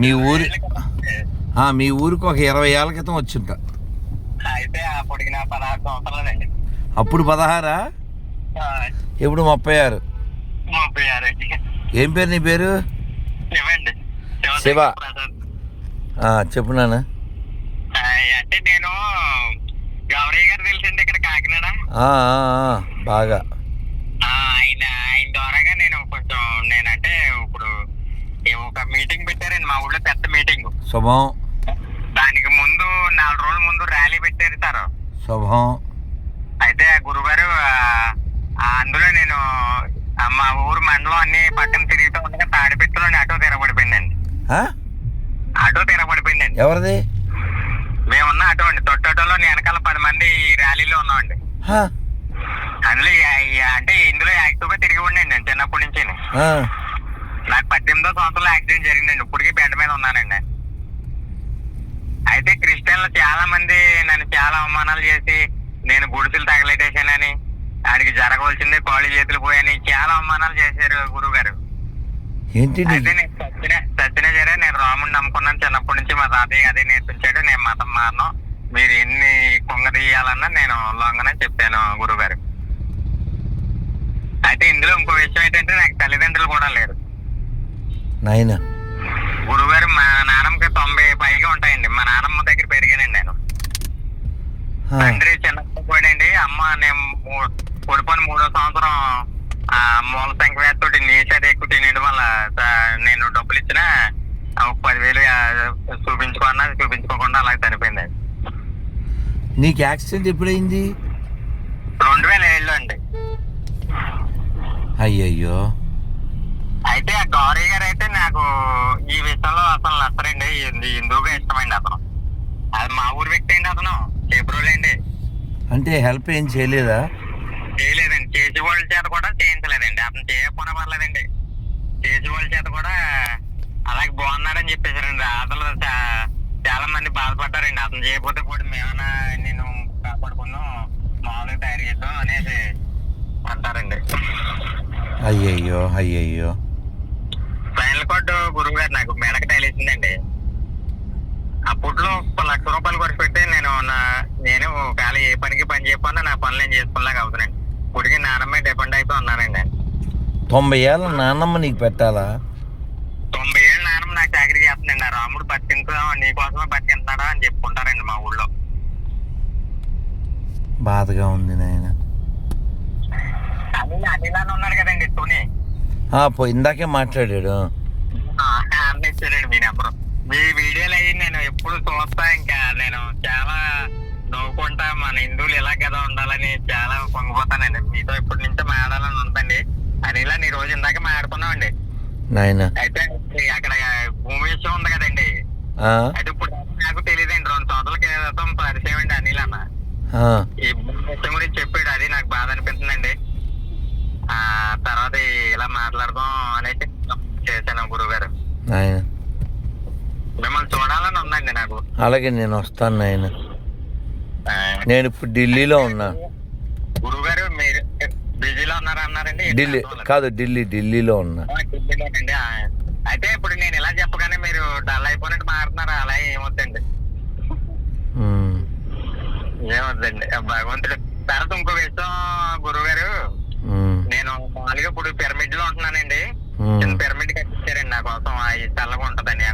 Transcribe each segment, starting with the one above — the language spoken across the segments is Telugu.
మీ ఊరి మీ ఊరికి ఒక ఇరవై ఏళ్ళ క్రితం వచ్చింట. అయితే అప్పటికి నా పదహారు సంవత్సరాలండి. అప్పుడు పదహారా? ఇప్పుడు ముప్పై ఆరు? ముప్పై ఆరు ఏం పేరు నీ పేరు? శివ. చెప్పు నాన్న. అంటే నేను గౌరయ్య గారు తెలిసింది ఇక్కడ కాకినాడ. బాగా ఆ, ఆయన ఆయన ద్వారాగా నేను కొంచెం నేనంటే ఇప్పుడు ఈ ఒక మీటింగ్ పెట్టారండి మా ఊళ్ళో పెద్ద మీటింగ్. శుభం. దానికి ముందు నాలుగు రోజుల ముందు ర్యాలీ పెట్టారు సార్. శుభం. అయితే గురుగారు అందులో నేను మా ఊరు మండలం అన్ని పక్కన తిరుగుతూ ఉండగా తాడిపెట్టులో ఆటో తిరగబడిపోయిందండి. ఆ? ఆటో తిరగబడిపోయిందండి. ఎవరిది? మేమున్న ఆటో అండి. తొట్టాటోలో వెనకాల పది మంది ర్యాలీలో ఉన్నామండి? అందులో అంటే ఇందులో యాక్టివ్గా తిరిగి ఉండండి నేను చిన్నప్పటి నుంచి నాకు పద్దెనిమిదో సంవత్సరంలో యాక్సిడెంట్ జరిగిందండి. ఇప్పటికీ బెడ్ మీద ఉన్నానండి. అయితే క్రిస్టియన్లు చాలా మంది నన్ను చాలా అవమానాలు చేసి నేను గుడిసెలు తగలెట్టేశానని ఆడికి జరగవలసిందే కాళ్ళు చేతులు పోయని చాలా అవమానాలు చేశారు గురువు గారు ఏంటి అయితే నేను సచిన సరే నేను రాముడిని నమ్ముకున్నాను. చిన్నప్పటి నుంచి మా తాతయ్య అదే నేర్పించాడు. నేను మతం మారను. మీరు ఎన్ని కొంగ తీయాలన్నా నేను లొంగనే చెప్పాను గురువు గారు అయితే ఇందులో ఇంకో విషయం ఏంటంటే నాకు తల్లిదండ్రులు కూడా లేరు. నాయన? గురుగారు మా నాన్నమ్మకి తొంభై పైగా ఉంటాయండి. మా నాన్నమ్మ దగ్గర పెరిగానండి నేను. తండ్రి చిన్నపోయాడండి అమ్మ నేను కొడుకొని మూడో సంవత్సరం ఆ మూల సంఖ్య తోటి నీచ ఎక్కువ తినడం వల్ల నేను డబ్బులు ఇచ్చిన ఒక పదివేలు చూపించుకున్నా చూపించుకోకుండా అలాగే చనిపోయిందండి నీకు యాక్సిడెంట్ ఎప్పుడైంది రెండు వేల ఏళ్ళు అండి. అయ్యయ్యో అయితే ఆ గౌరయ్య గారు అయితే నాకు ఈ విషయంలో అసలు నచ్చరండి హిందూ- హిందూగా ఇష్టమండి అతను అది మా ఊరు వ్యక్తి అండి అతను చేపురోలు అండి అంటే హెల్ప్ ఏం చేయలేదా? చేయలేదండి. చేసి వాళ్ళ చేత కూడా చేయించలేదండి. అతను చేయకపోయినా పర్లేదండి. చేసి వాళ్ళ చేత కూడా అలాగే బాగున్నాడని చెప్పేశారండి. చా- చాలా మంది బాధపడ్డారండి. అతను చేయకపోతే కూడా మేమన్నా నేను కాపాడుకున్నాం మామూలుగా తయారు చేద్దాం అనేసి అంటారండి అయ్యయ్యో అయ్యయ్యో. ఫైనల్ కోట్ గురువు గారు నాకు మెడకు తగిలేసిందండి అప్పట్లో ఒక లక్ష రూపాయలు ఖర్చు పెట్టి నేను నా- నేను ఒకవేళ ఏ పనికి పని చేయకుండా నా పనులు నేను చేసుకునేలాగా అవుతున్నాను. ఇప్పటికి నాన్నమ్మే డిపెండ్ అయిపోయి ఉన్నానండి తొంభై ఏళ్ళ నాన్నమ్మ నీకు పెట్టాలా? తొంభై ఏళ్ళు నాన్నమ్మ నాకు చాకరీ చేస్తుందండి. ఆ రాముడు బతికించుదాం నీకోసమే బతికింటున్నాడా అని చెప్పుకుంటారండి మా ఊళ్ళో. బాధగా ఉంది నాయన. అనిల్ అనిల్ అని ఉన్నాడు కదండి పో ఇందాకే మాట్లాడాడు. మీ నెంబరు. మీ వీడియోలు అయ్యి నేను ఎప్పుడు చూస్తా ఇంకా. నేను చాలా నవ్వుకుంటా మన హిందువులు ఇలా కదా ఉండాలని చాలా పొంగిపోతానండి. మీతో ఇప్పటి నుంచే మాట్లాడాలని ఉందండి. అని ఇలా నీ రోజు ఇందాక మాట్లాడుకున్నామండి. అయితే అక్కడ భూమి విషయం ఉంది కదండి. అయితే ఇప్పుడు నాకు తెలియదండి. రెండు సంవత్సరాల క్రితం పరిచయం అండి అనిల్ అన్న. ఈ భూమి విషయం గురించి చెప్పాడు. అది నాకు బాధ అనిపిస్తుందండి. ఆ తర్వాత ఇలా మాట్లాడదాం అనేసి చేశాను గురువు గారు మిమ్మల్ని చూడాలని ఉందండి నాకు. అలాగే నేను వస్తాను నాయన. నేను ఇప్పుడు ఢిల్లీలో ఉన్నా. గురువు గారు మీరు బిజీలో ఉన్నారా అన్నారండి? ఢిల్లీ కాదు ఢిల్లీ ఢిల్లీలో ఉన్నా. ఢిల్లీలోనండి. అయితే ఇప్పుడు నేను ఇలా చెప్పగానే మీరు డల్ అయిపోయినట్టు మారుతున్నారా. అలా ఏమొద్దండి. ఏమొద్దండి. భగవంతుడు తర్వాత ఇంకో విషయం గురువు గారు ఉమ్, నేను మామూలుగా ఇప్పుడు పిరమిడ్లో ఉంటున్నానండి. చిన్న పిరమిడ్ కట్టించారండి నా కోసం. అది చల్లగా ఉంటదండి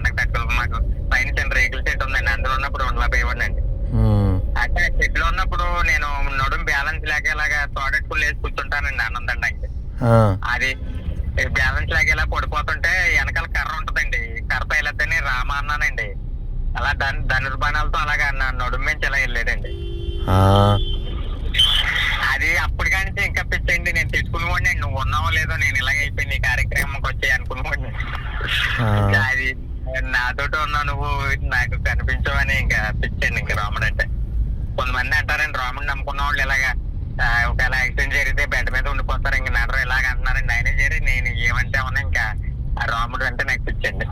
అంటే ఆ చెట్లో ఉన్నప్పుడు నేను నడుం బ్యాలెన్స్ లేక ఇలాగా తోడెట్టుకుని లేసి కూర్చుంటానండి ఆనందండానికి ఆ, అది బ్యాలెన్స్ లేక ఇలా పడిపోతుంటే వెనకాల కర్ర ఉంటదండి. కర్ర తైలద్దని రామ అన్నానండి. అలా ధన్ ధనుర్బాణాలతో అలాగా నా నడుము నుంచి ఇలా వెళ్ళేదండి. ఆ, అది అప్పుడు కానీ ఇంకా పిచ్చండి నేను తెచ్చుకునేవాడిని నువ్వు ఉన్నావో లేదో నేను ఇలాగ అయిపోయింది ఈ కార్యక్రమంకి వచ్చి అనుకునేవాడిని. అది నాతోటి ఉన్నా నువ్వు నాకు కనిపించవని ఇంకా పిచ్చండి ఇంకా రాముడు అంటే అంటారండి. రాముడిని నమ్ముకున్న వాళ్ళు ఇలాగా ఒకవేళ యాక్సిడెంట్ జరిగితే బెడ్ మీద ఉండిపోతారు. ఇంక నడరు ఇలాగ అంటున్నారండి. ఆయన జరి నేను ఏమంటే ఉన్నా ఇంకా ఆ రాముడు అంటే నాకు పిచ్చండి.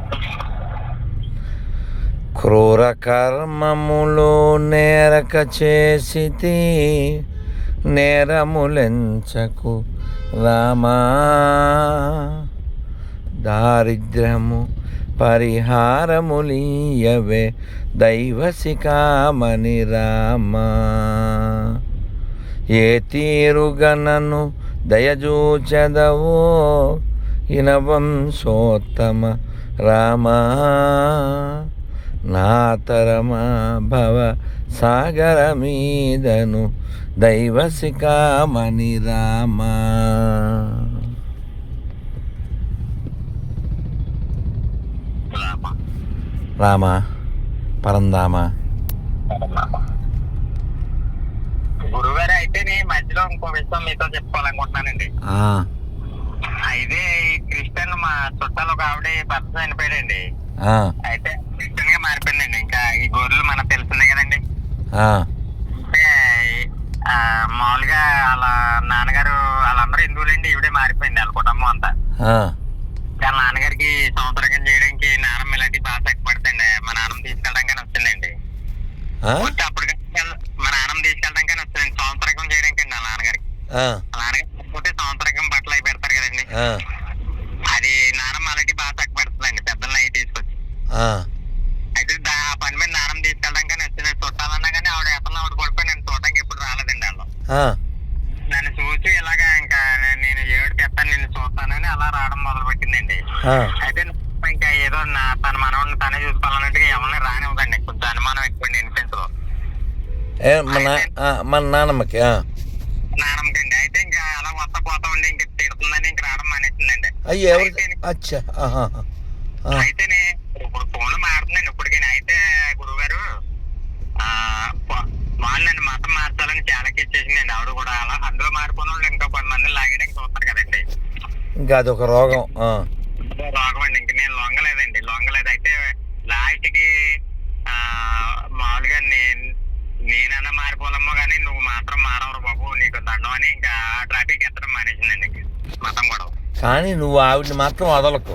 క్రూర కర్మములు నేరక చేసి నేరములెంచకు రామా. దారిద్ర్యము పరిహారములీయవే దైవశిఖామణి రామా. ఏ తీరుగనను దయజూచదవో ఇనవంశోత్తమ రామా. నాతరమా భవ సాగర మీదను దైవశిఖామణి రామా. రామ పరందామ. గురుగారు అయితే నేను మధ్యలో ఇంకో విషయం మీతో చెప్పుకోవాలనుకుంటున్నానండి. అయితే క్రిస్టియన్ మా చుట్టాలు ఒక ఆవిడ భర్త చనిపోయాడండి. అయితే క్రిస్టియన్గా మారిపోయిందండి. ఇంకా ఈ గొర్రెలు మనకు తెలిసిందే కదండి. ఆ, అంటే ఆ, మామూలుగా వాళ్ళ నాన్నగారు వాళ్ళందరూ హిందువులండి. ఈవిడే మారిపోయింది వాళ్ళ కుటుంబం అంతా. వాళ్ళ నాన్నగారికి సంవత్సరం మా నాన్నమ్మ తీసుకెళ్ళడానికి వచ్చిందండి సంవత్సరం చేయడానికి అండి నాన్నగారికి. ఆ, వాళ్ళ నాన్నగారు పోతే సంవత్సరం బట్టలు అవి పెడతారు కదండి. అది నాన్నమ్మ అలాంటి బాగా తక్కువ పెడుతుందండి. పెద్దలు అవి తీసుకొచ్చి. అయితే ఆ పని మీద నాన్నమ్మ తీసుకెళ్ళడానికి వచ్చింది చుట్టాలన్నా కానీ ఆవిడ ఎతలో ఆవిడ పడిపోయి నేను చూడడానికి ఎప్పుడు రాలేదండి వాళ్ళు నన్ను చూసి ఇలాగా ఇంకా నేను ఏడు తెస్తాను నిన్ను చూస్తానని అలా రావడం మొదలు పెట్టిందండి అయితే ఇంకా ఏదో నా తన మనవాడిని తనే చూసుకోవాలన్నట్టుగా ఎవరిని రానివ్వదండి. కొంచెం అనుమానం ఆ, మన నాన్నమ్మకి ఆ. నానమ్మకండి అయితే ఇంకా అలా వస్తా పోతా ఉండి ఇంక తిడుతుందని ఇంక రావడం మానేసిందండి. అయ్యి ఎవరు అచ్చా ఆహా, ఆ, అయితేనే ఇప్పుడు ఫోన్లు మారుతుందండి ఇప్పటికీ అయితే గురువు గారు వాళ్ళు నన్ను మతం మార్చాలని చాలా ఇచ్చేసిందండి ఆవిడ కూడా అలా అందులో మారిపోయిన వాళ్ళు ఇంకా పది మంది లాగడానికి చూస్తారు కదండి. ఇంకా అదొక రోగం అండి ఇంక నేను లొంగలేదండి లొంగలేదు అయితే లాస్ట్కి ఆ, మామూలుగా నేను నేనన్నా మారిపోలమ్మో కానీ నువ్వు మాత్రం మారవరు బాబు నీకు దండం అని ఇంకా ట్రాఫిక్ ఎత్తడం మానేసిందండి ఇంక మతం గొడవ కానీ నువ్వు ఆవిడని మాత్రం వదలకు.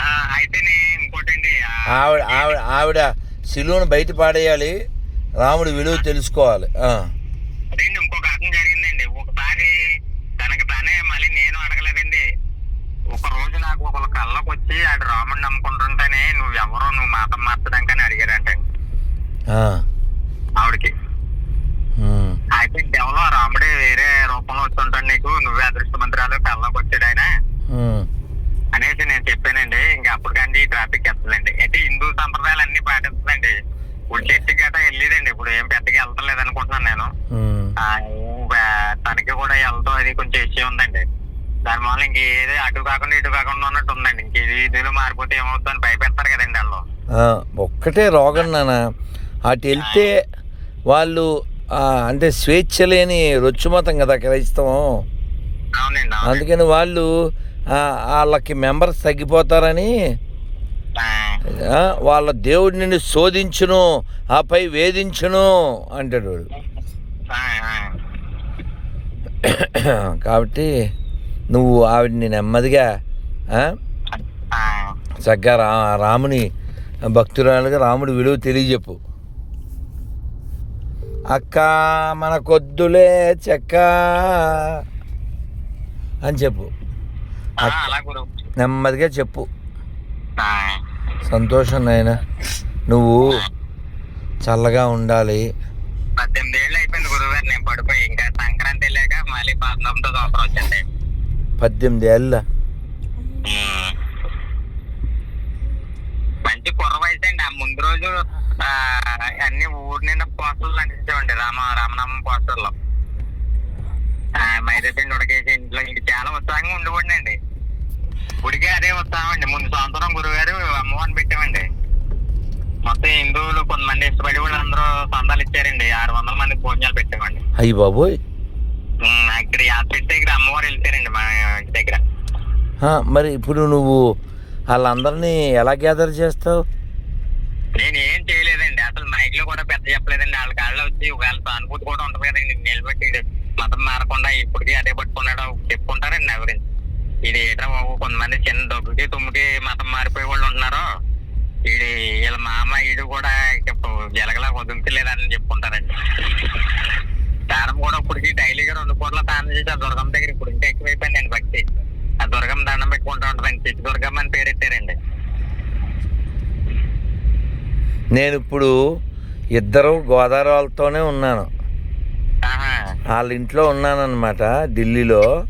ఆ, అయితే నే ఇంకోటండి ఆవిడ ఆవిడ ఆవిడ శిలువను బయట పాడేయాలి రాముడి విలువ తెలుసుకోవాలి. ఆ, అదేంటి ఇంకొక అర్థం జరిగిందండి. ఒకసారి తనకి తానే మళ్ళీ నేను అడగలేదండి. ఒక రోజు నాకు ఒకళ్ళ కళ్ళకు వచ్చి ఆడు రాముడిని నమ్ముకుంటుంటేనే నువ్వు ఎవరో నువ్వు మాతం మార్చడానికి అని అడిగారంటండి. ఆ, ఆవిడకి. అయితే ఎవరో రాముడే ఇప్పుడు చెట్టు గట్ట వెళ్ళేదండి. ఇప్పుడు ఏం పెద్దగా వెళ్తలేదు అనుకుంటున్నాను నేను. తనకి కూడా వెళ్తాం అది కొంచెం ఇష్యూ ఉందండి. దాని వల్ల ఇంక ఏది అటు కాకుండా ఇటు కాకుండా ఉన్నట్టు ఉందండి. ఇంక ఇది ఇదిలో మారిపోతే ఏమవుతుందని భయపెడతారు కదండి వాళ్ళు. ఒక్కటే రోగం నాన్న. అటు వెళ్తే వాళ్ళు అంటే స్వేచ్ఛ లేని రొచ్చుమతం కదా క్రైస్తవం. అందుకని వాళ్ళు ఆ, వాళ్ళకి మెంబర్స్ తగ్గిపోతారని వాళ్ళ దేవుడిని శోధించును ఆపై వేధించును అంటాడు వాడు. కాబట్టి నువ్వు ఆవిడ్ని నెమ్మదిగా చక్కగా రా రాముని భక్తురాలుగా రాముడి విలువ తెలియజెప్పు. అక్క మనకొద్దులే చెక్క అని చెప్పు. నెమ్మదిగా చెప్పు. సంతోషం నాయన. నువ్వు చల్లగా ఉండాలి. పద్దెనిమిది ఏళ్ళు అయిపోయింది గురువు గారు నేను పడిపోయి. ఇంకా సంక్రాంతి వెళ్ళాక మళ్ళీ పంతొమ్మిదో సంవత్సరం వచ్చింది పద్దెనిమిది ఏళ్ళ? అయ్యి బాబోయ్. ఇక్కడ దగ్గర అమ్మవారు వెళ్తారండి మా ఇంటి దగ్గర మరి ఇప్పుడు నువ్వు వాళ్ళందరినీ ఎలా గ్యాదర్ చేస్తావు? నేను ఇప్పుడు ఇద్దరు గోదావరి వాళ్ళతోనే ఉన్నాను. వాళ్ళ ఇంట్లో ఢిల్లీలో.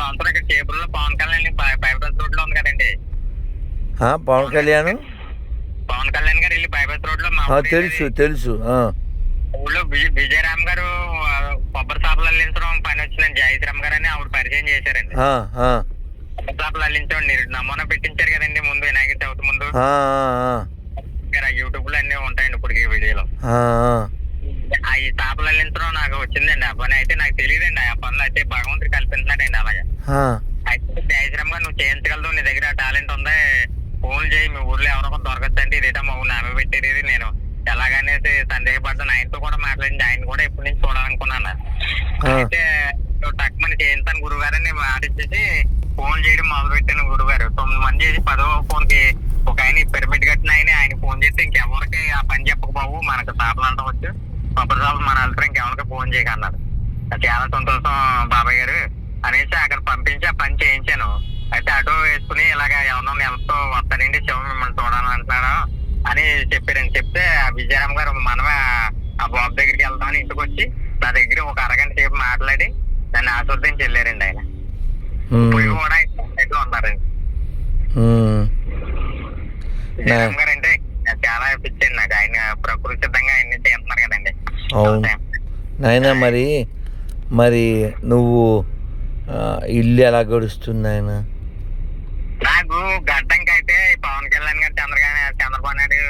సంవత్సరం ఇక్కడ చేపల్లో పవన్ కళ్యాణ్ బైపాస్ రోడ్లో ఉంది కదండి. ఆ, పవన్ కళ్యాణ్? గారు బైపాస్ రోడ్లో తెలుసు తెలుసు ఆ, ఊళ్ళో విజయ- విజయరామ్ గారు కొబ్బరి షాపులు అల్లించడం పని వచ్చిందండి. జయశ్రామ్ గారు అని ఆవిడ పరిచయం చేశారండి. నమూనా పెట్టించారు కదండి ముందు వినాయక చవితి ముందు. యూట్యూబ్లో అన్ని ఉంటాయండి ఇప్పటికి వీడియోలో. ఈ షాపులు అల్లించడం నాకు వచ్చిందండి. ఆ పని అయితే నాకు తెలియదండి. ఆ పనులు అయితే భగవంతుడు కల్పించినాడండి అలాగే. అయితే జయశ్రామ్ గారు నువ్వు చేయించగలదు. నీ దగ్గర టాలెంట్ ఉంది. ఫోన్ చేయి. మీ ఊర్లో ఎవరో దొరకచ్చు అంటే ఇదేటా మా ఊళ్ళో ఆమె పెట్టేది నేను. ఎలాగనేసి సందేహపడ్డాను ఆయనతో కూడా మాట్లాడింది. ఆయన కూడా ఎప్పటి నుంచి చూడాలనుకున్నాను. అయితే టక్మని చేయించాను గురువు గారని ఆడిచ్చేసి ఫోన్ చేయడం మొదలు పెట్టాను గురువు గారు తొమ్మిది మంది చేసి పదో ఫోన్కి ఒక ఆయన పిరమిడ్ కట్టిన ఆయన. ఆయన ఫోన్ చేస్తే ఇంకెవరికి ఆ పని చెప్పక బాబు. మనకు చేపలు అంటాం వచ్చు. కొబ్బరి చేపలు మన వెళ్తారు ఇంకెవరికి ఫోన్ చేయక అన్నారు. చాలా సంతోషం బాబాయ్ గారు. అనేసి అక్కడ పంపించి ఆ పని చేయించాను. అయితే ఆటో వేసుకుని ఇలాగ ఎవరినో నెలతో వస్తారండి శివ మిమ్మల్ని చూడాలంటున్నాడు అని చెప్పారండి. చెప్తే విజయరామ్ గారు మనమే ఆ బాబు దగ్గరికి వెళ్దామని ఇంటికి వచ్చి నా దగ్గర ఒక అరగంట సేపు మాట్లాడి నన్ను ఆశీర్వదించి వెళ్ళారండి ఆయన. ఇప్పుడు కూడా ఉన్నారండి. విజయరామ్ గారు అంటే చాలా పిచ్చండి నాకు. ఆయన ప్రకృతి సిద్ధంగా ఆయన చేస్తున్నారు కదండి. నాయన మరి మరి నువ్వు ఇల్లు ఎలా గడుస్తుంది ఆయన నాకు గడ్డంకి అయితే ఈ పవన్ కళ్యాణ్ గారు చంద్రబాబు చంద్రబాబు నాయుడు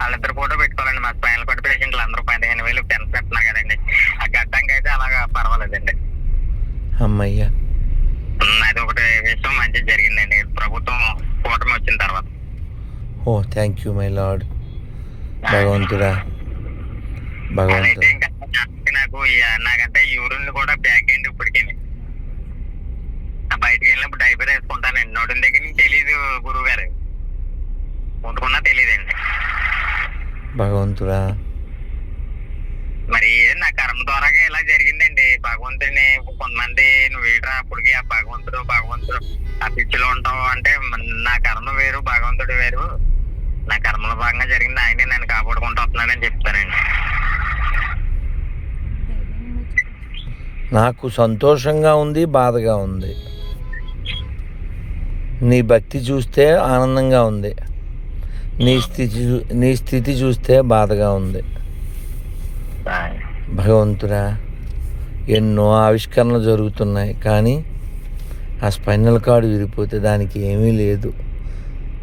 వాళ్ళిద్దరు ఫోటో పెట్టుకోవాలండి మా స్పైనల్ కార్డ్ పేషెంట్లు అందరూ పదిహేను వేలు పెన్షన్ పెడుతున్నారు కదండి ఆ గడ్డంకి అయితే అలాగా పర్వాలేదండి అమ్మయ్య. అది ఒకటి విషయం మంచిది జరిగిందండి. ప్రభుత్వం కూటమి వచ్చిన తర్వాత. ఓ థ్యాంక్ యూ మై లార్డ్ భగవంతుడా. భగవంతుడా. నాకు నాకంటే యూరిన్ కూడా బ్యాక్ అయింది ఇప్పటికీ. బయటికి వెళ్ళినప్పుడు డైపర్ వేసుకుంటానండి నడుం దగ్గర నుంచి తెలియదు గురువు గారు ముట్టుకున్నా తెలియదండి భగవంతుడా. మరి నా కర్మ ద్వారాగా ఇలా జరిగిందండి భగవంతుడిని కొంతమంది నువ్వు వీడరా అప్పటికి ఆ భగవంతుడు భగవంతుడు ఆ పిచ్చిలో ఉంటావు అంటే నా కర్మ వేరు భగవంతుడు వేరు. నా కర్మలో భాగంగా జరిగింది ఆయనే నన్ను కాపాడుకుంటూ వస్తున్నాడని చెప్తానండి. నాకు సంతోషంగా ఉంది బాధగా ఉంది. నీ భక్తి చూస్తే ఆనందంగా ఉంది. నీ స్థితి నీ స్థితి చూస్తే బాధగా ఉంది. భగవంతుడా. ఎన్నో ఆవిష్కరణలు జరుగుతున్నాయి. కానీ ఆ స్పైనల్ కార్డు విరిగిపోతే దానికి ఏమీ లేదు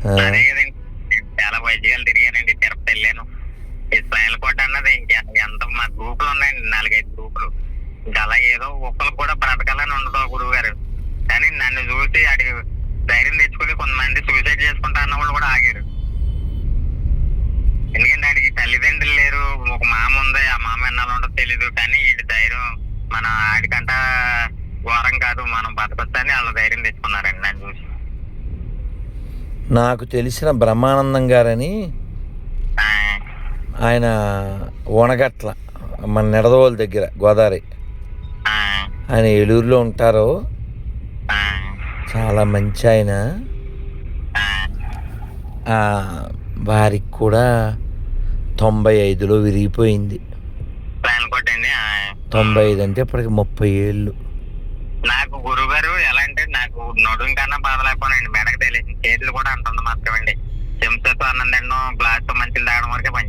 ఆ, అదే కదండి చాలా వైద్యాలు తిరిగానండి తిరుపతి వెళ్ళాను ఈ స్పైనల్ కోట్ అన్నది ఇంకా ఎంత మా గ్రూపులు ఉన్నాయండి నాలుగైదు గ్రూపులు ఇంకా అలా ఏదో ఒక్కరు కూడా బ్రతకాలని ఉండదు గురువు గారు కానీ నన్ను చూసి అడిగి ధైర్యం తెచ్చుకుని కొంతమంది సూసైడ్ చేసుకుంటా అన్న వాళ్ళు కూడా ఆగారు ఎందుకంటే ఆడికి తల్లిదండ్రులు లేరు ఒక మామ ఉంది ఆ మామ ఎన్నాళ్ళు ఉంటుందో తెలీదు కానీ వీడి ధైర్యం మన ఆడికంట ఘోరం కాదు మనం బతకొచ్చని వాళ్ళ ధైర్యం తెచ్చుకున్నారండి నన్ను చూసి నాకు తెలిసిన బ్రహ్మానందం గారని ఆయన ఓనగట్ల మన నిడదవోలు దగ్గర గోదావరి. ఆయన ఏలూరులో ఉంటారు. చాలా మంచి ఆయన. వారికి కూడా తొంభై ఐదులో విరిగిపోయింది. తొంభై ఐదు అంటే ఇప్పటికి ముప్పై ఏళ్ళు.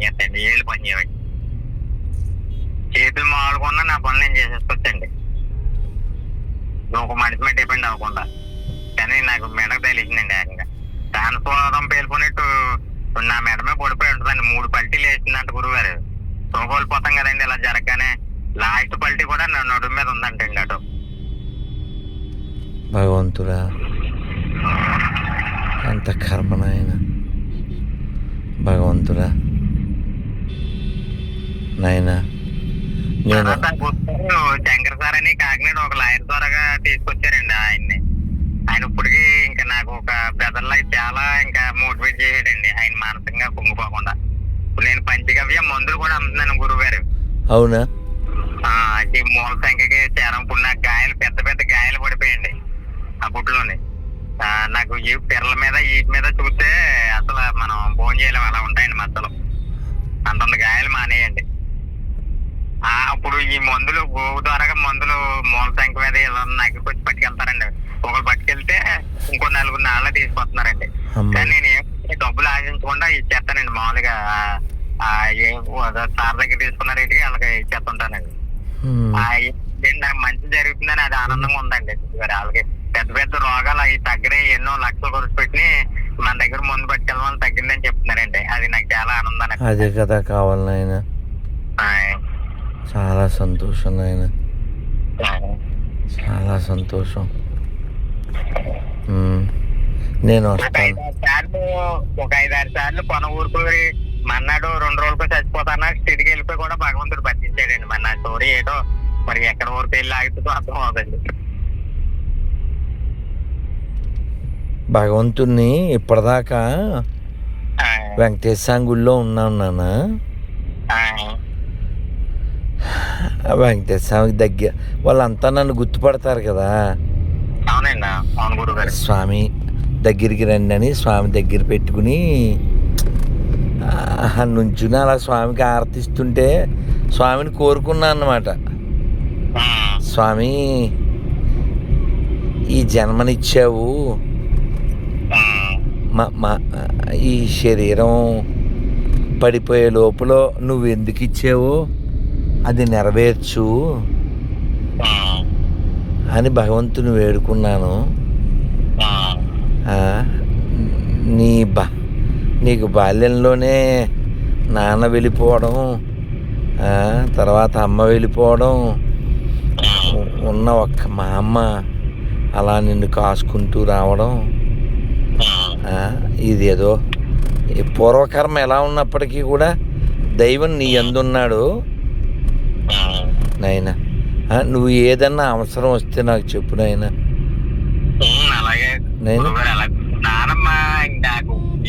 పనిచేస్తాయండి ఏళ్ళు పనిచేయండి చేతులు మామూలుగా నా పనులు నేను చేసేసుకోవచ్చండి ఒక మనిషి మీద డిపెండ్ అవ్వకుండా. కానీ నాకు మెడకు తెలిసిందండి ఏకంగా ట్రాన్స్ఫారం పేలుకున్నట్టు నా మెడమే పడిపోయి ఉంటుందండి. మూడు పల్టీలు వేసిందంట గురువు గారు పోతాం కదండి ఇలా జరగగానే. లాస్ట్ పల్టీ కూడా నా నడుము మీద ఉందంటండి అటు. భగవంతుడా ఎంత కర్మ భగవంతుడా నాయన? నేను శంకర్ సార్ అని కాకినాడ ఒక లాయర్ ద్వారాగా తీసుకొచ్చారండి ఆయన్ని. ఆయన ఇప్పటికీ ఇంకా నాకు ఒక బ్రదర్ లాగా చాలా ఇంకా మోటివేట్ చేసాడండి ఆయన మానసికంగా కుంగిపోకుండా. ఇప్పుడు నేను పంచగవ్య మందులు కూడా అమ్ముతున్నాను గురువు గారు అవునా ఈ మూల సంఖ్యకి చేరం ఇప్పుడు నాకు గాయాలు పెద్ద పెద్ద గాయాలు పడిపోయండి ఆ పుట్టులోని. ఆ, నాకు ఈ పిర్రల మీద వీటి మీద చూస్తే అసలు మనం భోజనం చేయలేం అలా ఉంటాయండి మధ్యలో అంతంత గాయాలు మానేయండి. అప్పుడు ఈ మందులు గోవు ద్వారాగా మందులు మూల సంఖ్య మీద ఇలా పట్టుకెళ్తారండి. ఒకరు పట్టుకెళ్తే ఇంకో నలుగురు నాళ్ళ తీసుకొస్తున్నారండి కానీ నేను డబ్బులు ఆశించకుండా ఇచ్చేస్తానండి మామూలుగా. ఆ- ఆ ఏ- సార్ దగ్గర తీసుకున్న రేటుకి వాళ్ళకి ఇచ్చేస్తుంటానండి. మంచి జరుగుతుందని అది ఆనందంగా ఉందండి. వాళ్ళకి పెద్ద పెద్ద రోగాలు అవి తగ్గినాయి ఎన్నో లక్షలు ఖర్చు పెట్టి మన దగ్గర ముందు పట్టుకెళ్ళడం వల్ల తగ్గిందని చెప్తున్నారండి. అది నాకు చాలా ఆనందాన్ని అదే కదా కావాలి. చాలా సంతోషం నాయన. చాలా సంతోషం. నేను వస్తాను. ఒక ఐదారు సార్లు కొన ఊరుకోరి మన్నాడు రెండు రోజులకు చచ్చిపోతానా? స్థితికి వెళ్ళిపోయి కూడా భగవంతుడు బతికించాడండి మరి నా స్టోరీ ఏటో. మరి ఎక్కడ ఊరికి వెళ్ళి ఆగుతుందో అర్థం అవుతుంది భగవంతుణ్ణి ఇప్పటిదాకా వెంకటేశ్వర గుడిలో ఉన్నాను నాన్న. వెంకటేశ్వర స్వామికి దగ్గర వాళ్ళంతా నన్ను గుర్తుపడతారు కదా. స్వామి దగ్గరికి రండి అని స్వామి దగ్గర పెట్టుకుని నుంచుని అలా స్వామికి ఆరతిస్తుంటే స్వామిని కోరుకున్నాను అన్నమాట. స్వామి ఈ జన్మనిచ్చావు. మా మా ఈ శరీరం పడిపోయే లోపల నువ్వు ఎందుకు ఇచ్చావో? అది నెరవేర్చు. అని భగవంతుని వేడుకున్నాను. నీ బా నీకు బాల్యంలోనే నాన్న వెళ్ళిపోవడం తర్వాత అమ్మ వెళ్ళిపోవడం ఉన్న ఒక్క మా అమ్మ అలా నిన్ను కాసుకుంటూ రావడం ఇదేదో పూర్వకర్మ ఎలా ఉన్నప్పటికీ కూడా దైవం నీ ఎందున్నాడు? నాయన. నువ్వు ఏదన్నా అవసరం వస్తే నాకు చెప్పు నాయన. అలాగే. నేను?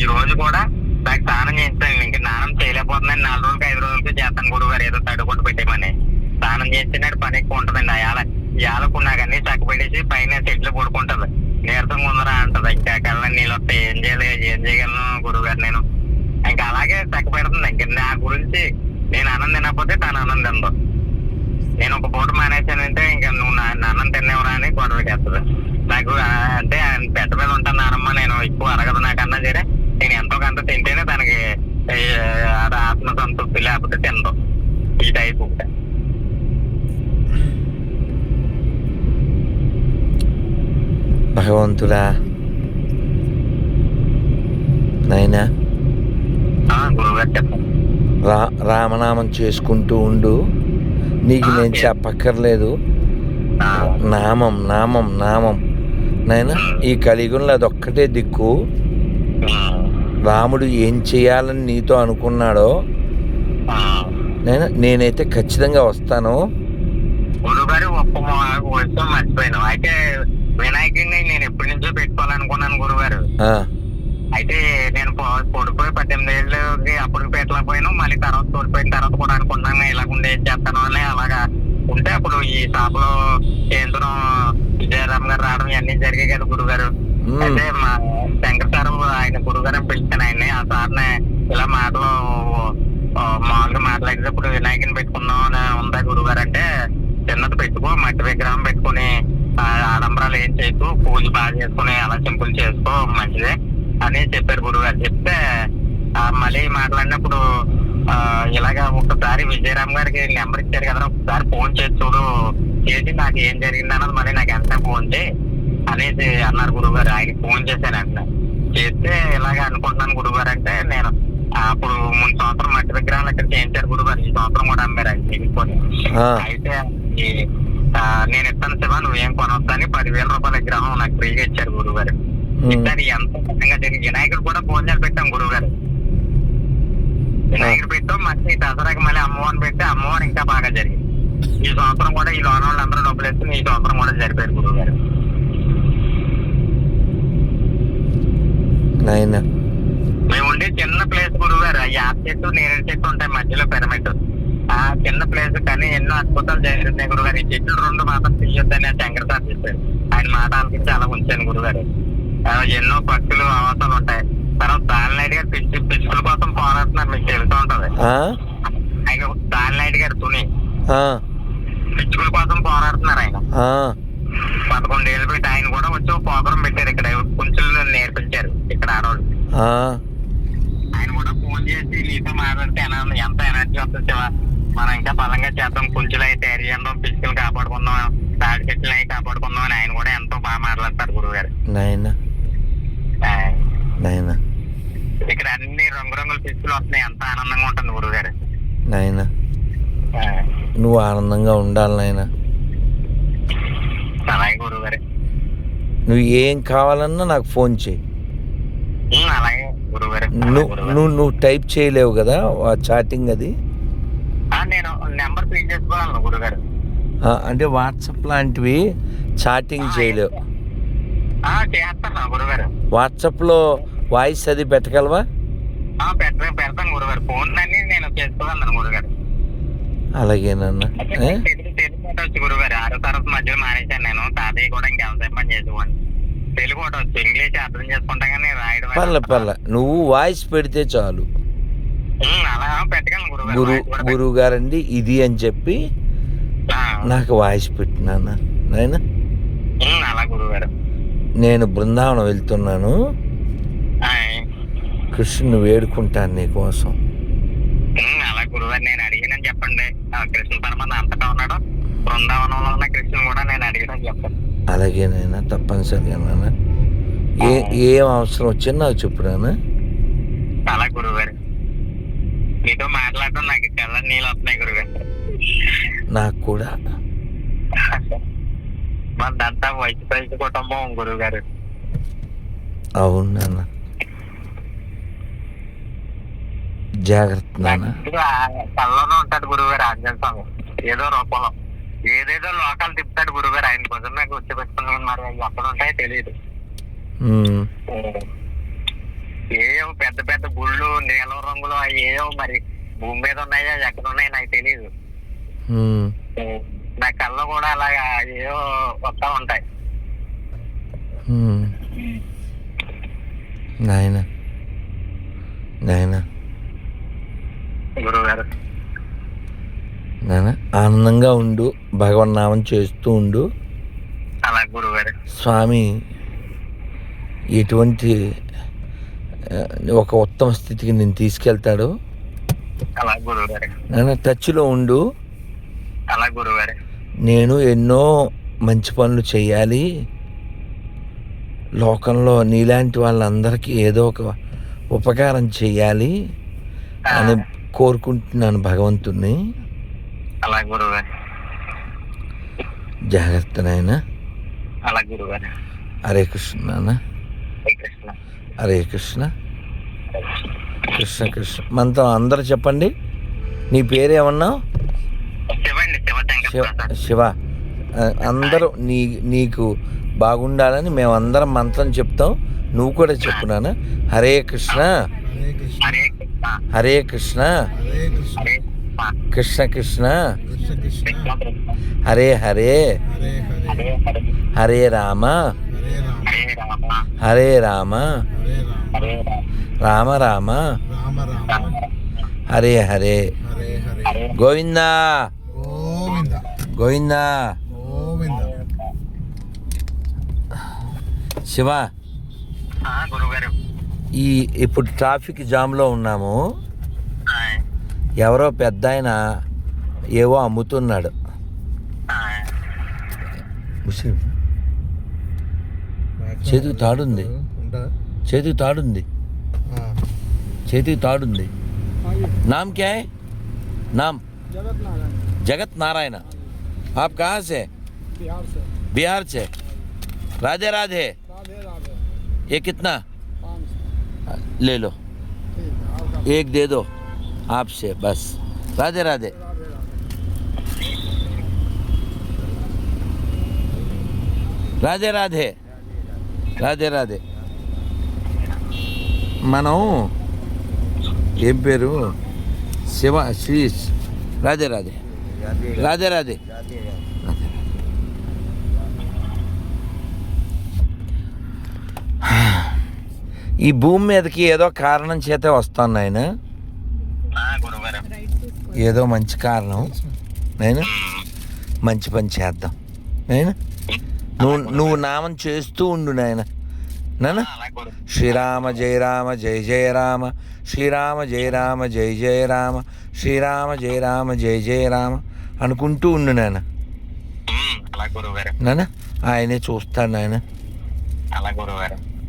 ఈ రోజు కూడా నాకు స్నానం చేస్తాను ఇంకా స్నానం చేయలేకపోతున్నాను. నాలుగు రోజులకి ఐదు రోజులకి చేస్తాను గురువు గారు. ఏదో తడుకొట్టు పెట్టేమని స్నానం చేసినట్టు పని ఎక్కువ ఉంటుందండి. అయాల ఇయాలకు నాకు అన్ని చక్కబెట్టేసి పైన చెట్లు పడుకుంటది. నీరసంగా ఉందరా అంటది. ఇంకా కళ్ళ నీళ్ళు వస్తాయి. ఏం చేయాలి? ఏం చేయగలను గురువు గారు నేను? ఇంకా అలాగే చక్క పెడుతుంది ఇంకా నా గురించి నేను అన్నం తినకపోతే తను తిందో నేను ఒక పూట మానేశానంటే ఇంకా నువ్వు నా నా అన్నం తినేవరా అని గొడవ చేస్తుంది నాకు అంటే ఆయన పెట్ట మీద ఉంటాను నానమ్మ నేను ఎక్కువ అరగదు నాకన్నా సరే. నేను ఎంతో కొంత తింటేనే తనకి అది ఆత్మ సంతృప్తి లేకపోతే తినదు. ఈ టైపు. భగవంతుడా. నాయనా. రామనామం చేసుకుంటూ ఉండు. నీకు నేను చెప్పక్కర్లేదు. నామం నామం నామం. నాయన ఈ కలియుగంలో అదొక్కటే దిక్కు. రాముడు ఏం చేయాలని నీతో అనుకున్నాడో. నేను నేనైతే ఖచ్చితంగా వస్తాను. గురుగారు ఒక్క విషయం మర్చిపోయాను. అయితే వినాయకుడిని నేను ఎప్పటి నుంచో పెట్టుకోవాలనుకున్నాను గురుగారు. ఆ, అయితే నేను పొడిపోయి పద్దెనిమిది ఏళ్ళకి అప్పుడు పెట్టలేకపోయాను మళ్ళీ తర్వాత తోడిపోయిన తర్వాత కూడా అనుకున్నాను ఇలాగ ఉండే చేస్తాను అని అలాగా ఉంటే అప్పుడు ఈ షాప్లో కేంద్రం విజయరామ్ గారు రావడం ఇవన్నీ జరిగాయి కదా గురుగారు. అయితే మా శంకర్ సార్ ఆయన గురుగారు పిలిచాను ఆయన్ని. ఆ సార్ని ఇలా మాటలు మామూలుగా మాట్లాడేటప్పుడు వినాయకుని పెట్టుకుందాం అని ఉందా గురుగారు అంటే చిన్నది పెట్టుకో మట్టి విగ్రహం పెట్టుకుని ఆడంబరాలు ఏం చేయకు పూజ బాగా చేసుకుని అలా సింపుల్ చేసుకో మంచిదే. అని చెప్పారు గురుగారు. చెప్తే ఆ, మళ్ళీ మాట్లాడినప్పుడు ఆ, ఇలాగా ఒకసారి విజయరామ్ గారికి నెంబర్ ఇచ్చారు కదా ఒకసారి ఫోన్ చేసి చూడు చేసి నాకు ఏం జరిగింది అన్నది మళ్ళీ నాకు ఎంత ఫోన్ చేయి అనేసి అన్నారు గురుగారు. ఆయన ఫోన్ చేశాను అంట చేస్తే ఇలాగ అనుకుంటున్నాను గురుగారు అంటే నేను అప్పుడు ముందు సంవత్సరం మట్టి విగ్రహాలు ఇక్కడ చేయించారు గురుగారు. ఈ సంవత్సరం కూడా అమ్మారు ఆయన మిగిలిపోయి ఆ, అయితే నేను ఇస్తాను శివ నువ్వేం కొనొద్దని పదివేల రూపాయల విగ్రహం నాకు ఫ్రీగా ఇచ్చారు గురుగారు. ఇద్దరు ఎంత ఘనంగా జరిగి వినాయకుడు కూడా భోజనాలు పెట్టాం గురువు గారు వినాయకుడు పెట్టాం మళ్ళీ దసరాకి మళ్ళీ అమ్మవారిని పెట్టి అమ్మవారు ఇంకా బాగా జరిగింది ఈ సంవత్సరం కూడా ఈ లోన్ వాళ్ళు అందరూ డబ్బులు వేసుకుని ఈ సంవత్సరం కూడా జరిపారు గురువు గారు మేము ఉండే చిన్న ప్లేస్ గురువు గారు ఆ యాప్ చెట్టు నేరేడు చెట్టు ఉంటాయి మధ్యలో పిరమిడ్ ఆ చిన్న ప్లేస్ కానీ ఎన్నో అద్భుతాలు జరుగుతున్నాయి గురుగారు ఈ చెట్లు రెండు మాత్రం తీయొద్దని శంకర్ సార్ చెప్పారు ఆయన మాట ఆలకించి అలా ఉంచాను గురుగారు ఎన్నో పక్షులు ఆవాసాలు ఉంటాయి. తర్వాత దానిలైట్ గారు పిచ్చి పిచ్చుకల కోసం పోరాడుతున్నారు మీకు తెలుస్తూ ఉంటది? ఆయన దానిలైట్ గారు తుని. పిచ్చుకల కోసం పోరాడుతున్నారు ఆయన. పదకొండు ఏళ్ళు పెట్టి ఆయన కూడా వచ్చి ప్రోగ్రాం పెట్టారు ఇక్కడ. కుంచులు నేర్పించారు ఇక్కడ ఆడవాళ్ళు. ఆయన కూడా ఫోన్ చేసి నీతో మాట్లాడితే? ఎంత ఎనర్జీ వస్తుంది శివ? మనం ఇంకా బలంగా చేద్దాం. కుంచులు అయితే తయారు చేద్దాం. పిచ్చుకలు కాపాడుకుందాం. తాడి చెట్లు అవి కాపాడుకుందాం అని ఆయన కూడా ఎంతో బాగా మాట్లాడతారు గురువు గారు. నాయనా. ఇక్కడ అన్ని రంగురంగుల పిచ్చుకలు వస్తున్నాయి. ఎంత ఆనందంగా ఉంటుంది గురువు గారు నాయనా నువ్వు ఆనందంగా ఉండాలి నాయనా. అలాగే గురువు గారు నువ్వు ఏం కావాలన్నా నాకు ఫోన్ చేయి. అలాగే గురువు గారు నువ్వు నువ్వు నువ్వు టైప్ చేయలేవు కదా ఆ చాటింగ్ అది? నేను నెంబర్ ఫీడ్ చేసుకోగలను గురువు గారు అంటే వాట్సాప్ లాంటివి చాటింగ్ చేయలేవు. చేస్తాను గురువు గారు వాట్సాప్లో వాయిస్ అది పెట్టగలవా? పెట్ట పెడతాను ఫోన్ నేను చేసుకోగలను గురువు గారు అలాగేనన్నా ఏ? తెలుగు తెలుగు ఒకటి వచ్చు గురువు గారు ఆరో తరగతి మధ్యలో మానేశాను నేను. తాతయ్య కూడా ఇంకెవసాయం పని చేసేవాడిని తెలుగు ఒకటి వచ్చు ఇంగ్లీష్ అర్థం చేసుకుంటా కానీ రాయడం పర్లే పర్లే. నువ్వు వాయిస్ పెడితే చాలు. గురువు గారు గురువు గారండి ఇది అని చెప్పి నాకు వాయిస్ పెట్టినాన్న నాయన? అలా గురువు గారు నేను బృందావనం వెళ్తున్నాను. కృష్ణుని వేడుకుంటాను నీ కోసం. ఉమ్, అలా గురువు గారు నేను అడిగినని చెప్పండి. కృష్ణ పరమాత్మ అంతటా ఉన్నాడు? బృందావనంలో ఉన్న కృష్ణుని కూడా నేను అడిగినని చెప్పండి. అలాగేనైనా ఏ ఏం అవసరం వచ్చినా నాకు చెప్పు నాన్న అలా గురువు గారు మీతో మాట్లాడటం నాకు కళ్ళ నీళ్ళు వస్తున్నాయి గురువు గారు నాకు కూడా. వయసు వయసు కుటుంబం గురువు గారు. అవును నాన్న. జాగ్రత్త నాన్న. కళ్ళలోనే ఉంటాడు గురువు గారు ఆంజనేయ స్వామి ఏదో రూపంలో. ఏదేదో లోకాలు తిప్పుతాడు గురువు గారు ఆయన కోసం నాకు వచ్చి మరి అవి ఎక్కడ ఉంటాయో తెలియదు ఏవో పెద్ద పెద్ద గుళ్ళు నీలం రంగులు అవి ఏవో మరి భూమి మీద ఉన్నాయో ఎక్కడ ఉన్నాయో నాకు తెలియదు నా కళ్ళు కూడా అలాగా ఏవో వస్తా ఉంటాయి. ఉమ్. నాయన. నాయన. గురువు గారు నాన్న ఆనందంగా ఉండు భగవన్నామం చేస్తూ ఉండు. అలా స్వామి ఎటువంటి ఒక ఉత్తమ స్థితికి నేను తీసుకెళ్తాడు? అలా నాన్న టచ్లో ఉండు. అలా గురువు గారు నేను ఎన్నో మంచి పనులు చేయాలి. లోకంలో నీలాంటి వాళ్ళందరికీ ఏదో ఒక ఉపకారం చేయాలి అని కోరుకుంటున్నాను భగవంతుణ్ణి. అలా జాగ్రత్త నాయన. అలా హరే కృష్ణ నాన్న హరే కృష్ణ. కృష్ణ. కృష్ణ మనతో అందరు చెప్పండి. నీ పేరు ఏమన్నావు శివ శివ అందరూ నీ నీకు బాగుండాలని మేమందరం మంత్రం చెప్తాం. నువ్వు కూడా చెప్పు నాన్న. హరే కృష్ణ. హరే కృష్ణ. హరే కృష్ణ. హరే కృష్ణ. హరే కృష్ణ. హరే హరే హరే. హరే హరే. హరే హరే. హరే రామ. హరే రామ. హరే రామ. హరే రామ. హరే హరే గోవిందా. గోవిందా. గోవింద. శివ ఈ ఇప్పుడు ట్రాఫిక్ జామ్లో ఉన్నాము. ఎవరో పెద్ద ఆయన ఏవో అమ్ముతున్నాడు. చేతికి తాడుంది. చేతికి తాడుంది. చేతికి తాడుంది. నామ్ క్యా నామ్. జగత్ నారాయణ. आप कहाँ से बिहार से बिहार से राधे राधे राधे राधे ये कितना पाँच सौ ले लो ठीक है आपका एक दे दो आपसे बस राधे राधे राधे राधे రాధే రాధే రాధే రాధే మనం ఏం పేరు శివ శ్రీ రాధే రాధే రాధే రాధే ఈ భూమి మీదకి ఏదో కారణం చేతే వస్తాను నాయన. ఏదో మంచి కారణం. నేను. మంచి పని చేద్దాం. నేను నువ్వు నువ్వు నామం చేస్తూ ఉండు నాయన. గురు శ్రీరామ జయ రామ జయ జయ రామ. శ్రీరామ జయ రామ జయ జయ రామ. శ్రీరామ జయ రామ జయ జయ రామ. అనుకుంటూ ఉండు గురుగారు నాన్న ఆయనే చూస్తాడు నాయన.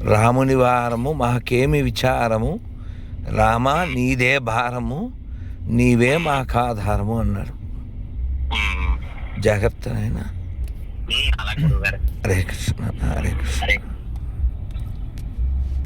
రాముని వారము మాకేమి విచారము? రామ నీదే భారము నీవే మాకు ఆధారము అన్నాడు. జాగ్రత్త నాయన. హరే కృష్ణ. హరే కృష్ణ.